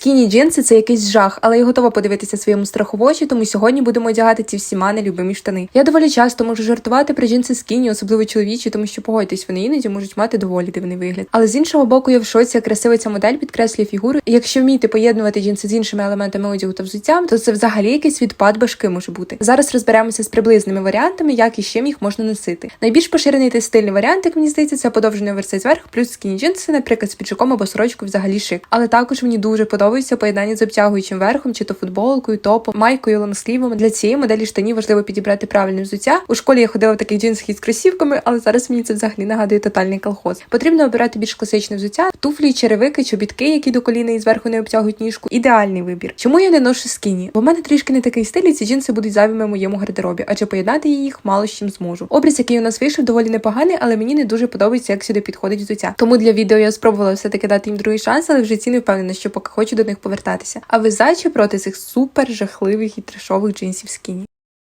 Скіні джинси це якийсь жах, але я готова подивитися своєму страху в тому сьогодні будемо одягати ці всіма нелюбимі штани. Я доволі часто можу жартувати про джинси скіні, особливо чоловічі, тому що погодьтесь, вони іноді можуть мати доволі дивний вигляд. Але з іншого боку, я в шоці, як красива ця модель підкреслює фігуру. І якщо вміти поєднувати джинси з іншими елементами одягу та взуттям, то це взагалі якийсь відпад башки може бути. Зараз розберемося з приблизними варіантами, як і з чим їх можна носити. Найбільш поширений та стильний варіант, як мені здається, це подовжений оверсайз верх плюс скіні джинси, наприклад, з піджаком або сорочкою взагалі шик. Але також мені дуже подобається поєднання з обтягуючим верхом, чи то футболкою, топом, майкою, лонгслівом. Для цієї моделі штанів важливо підібрати правильне взуття. У школі я ходила в таких джинсах із кросівками, але зараз мені це взагалі нагадує тотальний колхоз. Потрібно обирати більш класичне взуття, туфлі, черевики, чобітки, які до коліна і зверху не обтягують ніжку. Ідеальний вибір. Чому я не ношу скіні? Бо в мене трішки не такий стиль, і ці джинси будуть зайвими в моєму гардеробі, адже поєднати їх мало з чим зможу. Образ, який у нас вийшов, доволі непоганий, але мені не дуже подобається, як сюди підходить взуття. Тому для відео я спробувала все таки дати їм другий шанс, але в житті не впевнена, що поки хочу до них повертатися. А ви за чи проти цих супер жахливих і трешових джинсів скіні?